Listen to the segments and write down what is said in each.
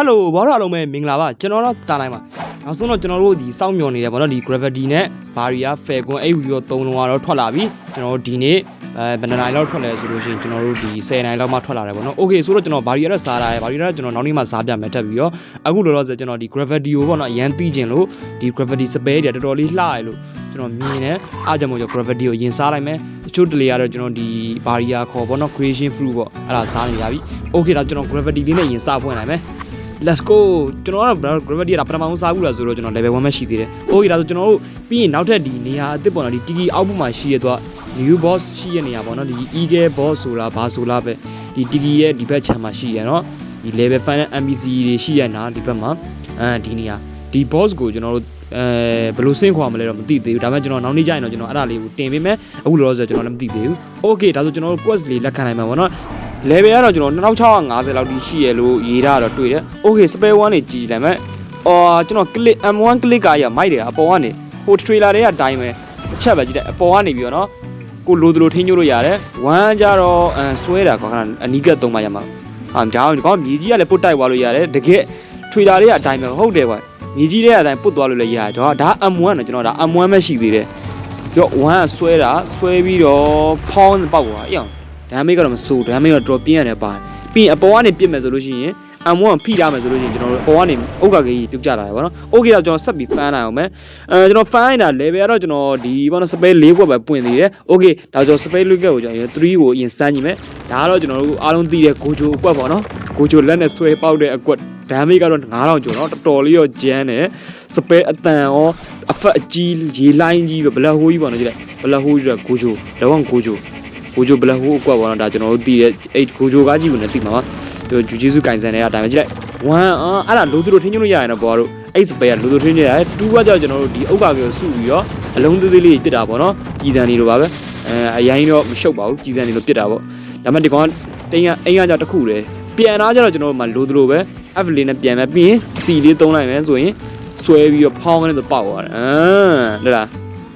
ဟယ်လိုဘောတော့အားလုံးပဲမင်္ဂလာပါကျွန်တော်တော့တာတိုင်းပါနောက်ဆုံးတော့ကျွန်တော်တို့ဒီစောင့်မျှော်နေတယ်ဗောနော်ဒီ gravity နဲ့ barrier falcon အဲ့ဗီဒီယို၃လုံးကတော့ထွက်လာပြီကျွန်တော်တို့ဒီနေ့အဲဘယ်နှစ်နိုင်လောက်ထွက်လဲဆိုလို့ရှိရင်ကျွန်တော်တို့ဒီ10နိုင်လောက်မှထွက်လာတယ်ဗောနော် okay ဆိုတော့ကျွန်တော် barrier တော့စားတာရယ် barrier တော့ကျွန်တော်နောက်နေ့မှစားပြမယ်တက်ပြီးတော့အခုလောလောဆယ်ကျွန်တော်ဒီ gravity ကိုဗောနော်အရန်သိကျင်လို့ဒီ gravity spare တွေတော်တော်လေးလှရလို့ကျွန်တော်မြင်တယ်အားကြောင့်မို့ကျွန်တော် gravity ကိုရင်စားလိုက်မယ်တချို့တလေကတော့ကျွန်တော်ဒီ barrier ခေါ်ဗောနော် creation fruit ဗောအဲ့ဒါစားနေရပြီ okay ဒါကျွန်တော် gravity လေးနဲ့ရင်စားဖွင့်လိုက်မယ် let's go ကျွန်တော်က gravity ကပထမဆုံးစားဘူးလားဆိုတော့ကျွန်တော် level 1ပဲရှိသေးတယ်။ okay ဒါဆိုကျွန်တော်တို့ပြီးရင်နောက်ထပ်ဒီနေရာအစ်စ်ပေါ်တော့ဒီ tiki အောက်ဘက်မှာရှိရတော့ new boss ရှိရနေရပေါ့နော်ဒီ eagle boss ဆိုတာဘာဆိုလားပဲဒီ tiki ရဲ့ဒီဘက်ခြမ်းမှာရှိရနော်ဒီ level 5နဲ့ NPC တွေရှိရနာဒီဘက်မှာအဲဒီနေရာဒီ boss ကိုကျွန်တော်တို့အဲဘယ်လိုဆင့်ခွာမလဲတော့မသိသေးဘူးဒါပေမဲ့ကျွန်တော်နောက်နေ့ကျရင်တော့ကျွန်တော်အဲ့ဒါလေးကိုတင်ပေးမယ်အခုလောလောဆယ်ကျွန်တော်လည်းမသိသေးဘူး okay ဒါဆိုကျွန်တော်တို့ quest လေးလက်ခံနိုင်မှာပေါ့နော် level ကတော့ကျွန်တော်2650လောက်ထိရှိရလို့ရေးတာတော့တွေ့တယ် okay spare one နေကြည့်လိုက်မယ်အော်ကျွန်တော် click M1 click ကရမိုက်တယ်အပေါ်ကနေဟို trailer တွေကအတိုင်းပဲအချက်ပဲကြည့်တယ်အပေါ်ကနေပြီးတော့နော်ကိုလိုသလိုထင်းညို့လို့ရတယ်1ကြတော့အမ်ဆွဲတာခေါင်းကအနီးကပ်သုံးပါရမှာဟာဒါအောင်ဒီကောင်မြေကြီးကလည်းပုတ်တိုက်သွားလို့ရတယ်တကယ် trailer တွေကအတိုင်းပဲဟုတ်တယ်ကွာမြေကြီးတွေကအတိုင်းပုတ်သွားလို့လည်းရတယ်တော့ဒါ M1 နော်ကျွန်တော်ဒါ M1 ပဲရှိသေးတယ်ပြီးတော့1ကဆွဲတာဆွဲပြီးတော့ဖောင်းပေါက်သွားအေးအောင် ဒမ်းမေးကတော့မစိုးဒမ်းမေးကတော့တော်ပြင်းရတယ်ပါတယ်ပြီးရင်အပေါ်ကနေပြစ်မယ်ဆိုလို့ရှိရင် M1 ဖိထားမယ်ဆိုလို့ရှိရင်ကျွန်တော်တို့အပေါ်ကနေအုတ်ကကြီးပြုတ်ကျလာတယ်ဗောနော်။ Okay တော့ကျွန်တော်ဆက်ပြီးဖမ်းနိုင်အောင်မယ်။အဲကျွန်တော်ဖမ်းနေတာ level ကတော့ကျွန်တော်ဒီဘောနော် space ၄ခွက်ပဲပွင့်သေးတယ်။ Okay ဒါကျွန်တော် space ၄ခွက်ကိုကျွန်တော်3ကိုအရင်စမ်းကြည့်မယ်။ဒါကတော့ကျွန်တော်တို့အားလုံးသိတဲ့ Gojo အကွက်ဗောနော်။ Gojo လက်နဲ့ဆွဲပေါက်တဲ့အကွက်ဒမ်းမေးကတော့9000ကျော်နော်တော်တော်လေးတော့ကျန်းတယ်။ space အတန်ရောအဖက်အကြီးရေလိုင်းကြီးပဲ black hole ကြီးဗောနော်ကြည့်လိုက် black hole ကြီးတော့ Gojo လောက Gojo ကိုဂျိုဘလက်ဟိုးအကွက်ပေါ့နော်ဒါကျွန်တော်တို့တည်တဲ့အဲ့ကိုဂျိုကားကြီးကိုလည်းသိမှာပါသူဂျူဂျီဆူကင်ဆန်တွေကအတိုင်းပဲကြည့်လိုက်1အာအဲ့ဒါလိုသူတို့ထင်းညွှန်းလို့ရရင်တော့ဘောတို့အဲ့စပယ်ကလိုသူထင်းညွှန်းရတယ်2ကကြောင့်ကျွန်တော်တို့ဒီဥက္ကာကိုစုပြီးတော့အလုံးသေးသေးလေးပြစ်တာပေါ့နော်ကြီးစံနေလိုပါပဲအဲအရင်တော့မရှုပ်ပါဘူးကြီးစံနေလိုပြစ်တာပေါ့ဒါပေမဲ့ဒီကောင်တင်းကအိမ်ကကြောင့်တစ်ခုလေပြန်လာကြတော့ကျွန်တော်တို့မှလိုသူလိုပဲ F လေးနဲ့ပြန်မယ်ပြီးရင် C လေးသုံးလိုက်မယ်ဆိုရင်ဆွဲပြီးတော့ဖောင်းကနေတော့ပေါက်သွားတယ်အာဟုတ်လား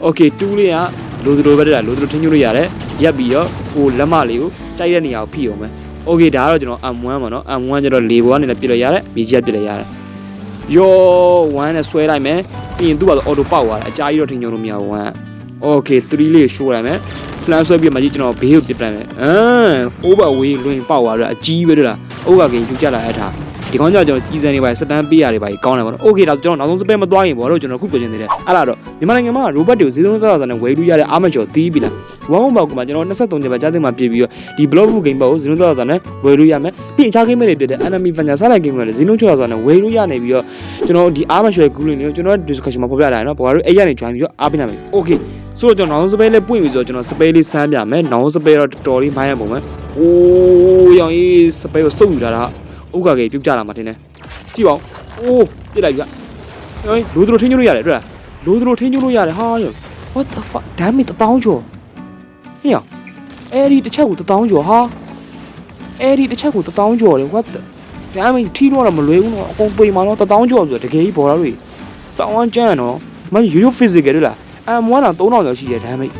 okay 2လေးကလိုသူလိုပဲတက်တာလိုသူလိုထင်းညွှန်းလို့ရတယ် ရက်ပြီးတော့ကိုလက်မလေးကိုတိုက်တဲ့နေရာကိုဖိအောင်မယ် okay ဒါကတော့ကျွန်တော် M1 ပါနော် M1 ကျတော့လေဘောကနေလည်းပြစ်လို့ရတယ်မြေကြီးကပြစ်လို့ရတယ်ယော1နဲ့ဆွဲလိုက်မယ်ပြီးရင်သူ့ဘာလို့ auto ပေါက်သွားတယ်အကြာကြီးတော့ထင်ကြုံလို့မရဘူး1 okay 3လေးရှိုးလိုက်မယ် plan ဆွဲပြီးမှကြီးကျွန်တော်ဘေးကိုပြစ်ပလိုက်မယ်အမ် over way လွင်ပေါက်သွားတယ်အကြီးပဲတို့လားဥက္ကကင်ယူကြလာတဲ့ထား ဒီကောင်ကြောင့်ကျွန်တော်ကြီးစံနေပါစတန်ပေးရတယ်ပါကောင်းတယ်ပေါ့နော်။ Okay ဒါကျွန်တော်နောက်ဆုံးစပယ်မသွားရင်ဘောတော့ကျွန်တော်ခုပြောချင်သေးတယ်။အဲ့ဒါတော့မြန်မာနိုင်ငံမှာ robot တွေကိုဈေးသုံးသက်သာနဲ့ဝယ်လို့ရတဲ့အာမကျော်တီးပြီလား။ဝမ်ဝမ်ဘောက်ကမှကျွန်တော်23ချက်ပဲကြားသိမှပြည်ပြီးတော့ဒီ block book game ဘောကိုဈေးသုံးသက်သာနဲ့ဝယ်လို့ရမယ်။ပြီးရင်ခြား game တွေဖြစ်တဲ့ enemy fanya စားလိုက် game တွေလည်းဈေးနှုန်းချော်သာနဲ့ဝယ်လို့ရနေပြီးတော့ကျွန်တော်ဒီအာမကျော် group တွေကိုကျွန်တော် discussion မှာဖော်ပြလာတယ်နော်။ဘောကတော့အဲ့ရနေ join ပြီးတော့အားပေးနိုင်မယ်။ Okay ဆိုတော့ကျွန်တော်နောက်ဆုံးစပယ်လေးပွင့်ပြီဆိုတော့ကျွန်တော်စပယ်လေးစမ်းပြမယ်။နောက်စပယ်တော့တော်တော်လေးမိုင်းရပုံပဲ။အိုးရောင်ကြီးစပယ်ကိုစုပ်ယူလာတာ ဥက္ကကေပြုတ်ကြလာမှတင်တယ်။ကြည့်ပါဦး။အိုးပြစ်လိုက်ပြီ။ဟဲ့လူတို့ထင်းကျလို့ရတယ်တွေ့လား။လူတို့ထင်းကျလို့ရတယ်ဟာရော What the fuck ဒါမီတပေါင်းကျော်။ဟေ့။အဲ့ဒီတစ်ချက်ကိုတပေါင်းကျော်ဟာ။အဲ့ဒီတစ်ချက်ကိုတပေါင်းကျော်လေ what the ဒါမီထီတော့တော့မလွယ်ဘူးနော်အကုန်ပိန်မာတော့တပေါင်းကျော်ဆိုတကယ်ကြီးပေါ်လာလို့စောင်းဝမ်းကျန်းနော်မရိုးရိုး physical တွေ့လား။ M1 တော့3000ကျော်ရှိတယ်ဒါမိတ်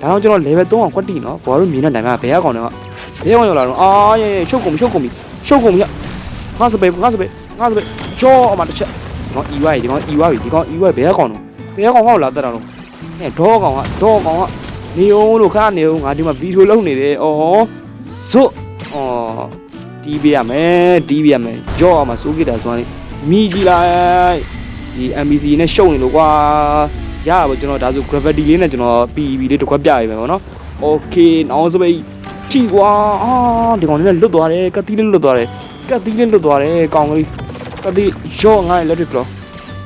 ဒါတော့ကျွန်တော် level 3အောင်ကွက်တီနော်ဘောတို့မြင်တဲ့နိုင်မှာဘယ်ရောက်ကောင်လဲကဘယ်ရောက်ရောက်လာတော့အာရေရှုပ်ကုန်ရှုပ်ကုန်ပြီရှုပ်ကုန်ပြီ ငါစပယ်ငါစပယ်ငါစပယ်ကြောအမတစ်ချက်ဒီကောင် EY ဒီကောင် EY ဒီကောင် EY ဘယ်ရောက်ကောင်တော့ဘယ်ရောက်ကောင်ဟောက်လာတက်တာတော့ဟဲ့ဒေါကောင်ကဒေါကောင်ကနေအောင်လို့ခဏနေအောင်ငါဒီမှာဗီဒီယိုလုပ်နေတယ်ဩဇွတ်ဩတီးပြရမယ်တီးပြရမယ်ကြောအမစိုးကြတာဆိုရင်မိကြည့်လိုက်ဒီ MBC နဲ့ရှုပ်နေလို့ကွာရပါဘူးကျွန်တော်ဒါဆို gravity လေးနဲ့ကျွန်တော် PEB လေးတစ်ခွက်ပြရပြီပေါ့နော် okay နောက်စပိတ်ထီကွာအာဒီကောင်လေးလွတ်သွားတယ်ကတိလေးလွတ်သွားတယ် ကတိလေးလွတ်သွားတယ်ကောင်ကလေးကတိရော့ငါ့လက်တစ်ကလော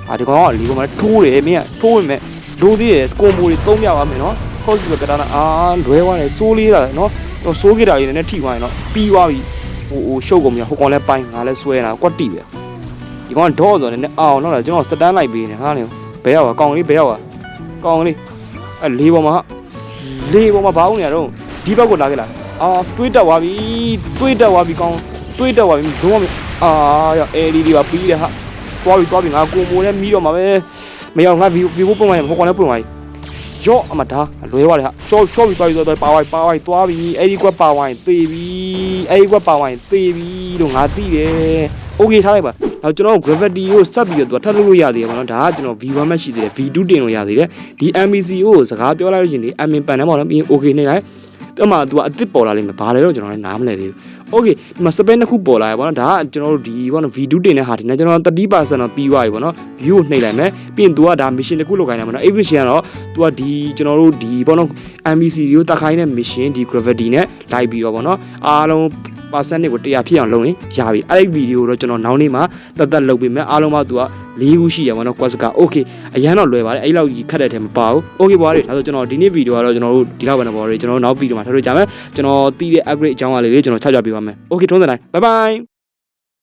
အာဒီကောင်ကလီကောင်မထိုးတယ်မင်းကထိုးဝင်မဲ့ဒိုးသေးတယ်စကိုမိုတွေသုံးပြပါမယ်နော်ဟုတ်ပြီကတာနာအာလွဲသွားတယ်စိုးလေးတာနော်တော့စိုးကြတာလေးနဲ့ထိသွားရင်တော့ပြီးသွားပြီဟိုဟိုရှုပ်ကုန်ပြီဟိုကောင်လဲပိုင်းငါလဲဆွဲနေတာကွက်တိပဲဒီကောင်ဒေါ့ဆိုနေအောင်တော့ကျွန်တော်စတန်းလိုက်ပေးနေဟာနေဘယ်ရောက်ကောင်လေးဘယ်ရောက်ကောင်းလေးအဲလေးပေါ်မှာလေးပေါ်မှာဘာအောင်နေရတော့ဒီဘက်ကိုလာခဲ့လားအာတွေးတက်သွားပြီတွေးတက်သွားပြီကောင်း တွေးတက်သွားပြီဒုံးမအာရအဲဒီဒီပါပြီးတယ်ဟာသွားပြီသွားပြီငါကိုမိုနဲ့မီးတော့မှာပဲမရောက်ငါဗီဗီဘိုပုံမှန်ဟိုကောင်လည်းပုံမှန်ရော့အမဒါလွဲသွားတယ်ဟာရှော့ရှော့ပြီးသွားပြီသွားပါဝိုင်ပါဝိုင်သွားပြီအဲ့ဒီကွက်ပါဝိုင်သေပြီအဲ့ဒီကွက်ပါဝိုင်သေပြီလို့ငါသိတယ်โอเคထားလိုက်ပါ နောက်ကျွန်တော် gravity ကိုဆက်ပြီးတော့သူကထပ်လုပ်လို့ရသေးတယ်ပေါ့နော်ဒါကကျွန်တော် V1 မှရှိသေးတယ် V2 တင်လို့ရသေးတယ်ဒီ MBC ကိုစကားပြောလိုက်လို့ရှိရင်ဒီ admin ပန်တယ်ပေါ့နော်ပြီးရင် okay နေလိုက် ပြမသူကအစ်စ်ပေါ်လာလိမ့်မယ်ဘာလဲတော့ကျွန်တော်လည်းနားမလည်သေးဘူး okay ဒီမှာ spec နှစ်ခုပေါ်လာရပေါ့နော်ဒါကကျွန်တော်တို့ဒီပေါ့နော် V2 တင်တဲ့ဟာဒီနဲ့ကျွန်တော်30%တော့ပြီးသွားပြီပေါ့နော် view ကိုနှိပ်လိုက်မယ်ပြီးရင် तू ကဒါ mission တစ်ခုလောက်ခိုင်းတယ်ပေါ့နော်အဲ့ mission ကတော့ तू ကဒီကျွန်တော်တို့ဒီပေါ့နော် MBC ကိုတက်ခိုင်းတဲ့ mission ဒီ gravity နဲ့လိုက်ပြီးတော့ပေါ့နော်အားလုံး percent ကို100ဖြစ်အောင်လုပ်ရင်ရပြီအဲ့ဒီဗီဒီယိုတော့ကျွန်တော်နောက်နေ့မှာတတ်တတ်လုပ်ပေးမယ်အားလုံးမှ तू က၄ခုရှိရပါတော့ quest က okay အရန်တော့လွယ်ပါတယ်အဲ့လောက်ကြီးခက်တဲ့ထဲမပါဘူး okay ပါလေဒါဆိုကျွန်တော်ဒီနေ့ဗီဒီယိုကတော့ကျွန်တော်တို့ဒီလောက်ပဲနေပါတော့ကျွန်တော်နောက်ဗီဒီယိုမှာထားလို့ကြမယ်ကျွန်တော်တီးတဲ့ upgrade အကြောင်းအရာလေးတွေကျွန်တော်ချပြပေးပါမယ် okay ထုံးစံတိုင်း bye bye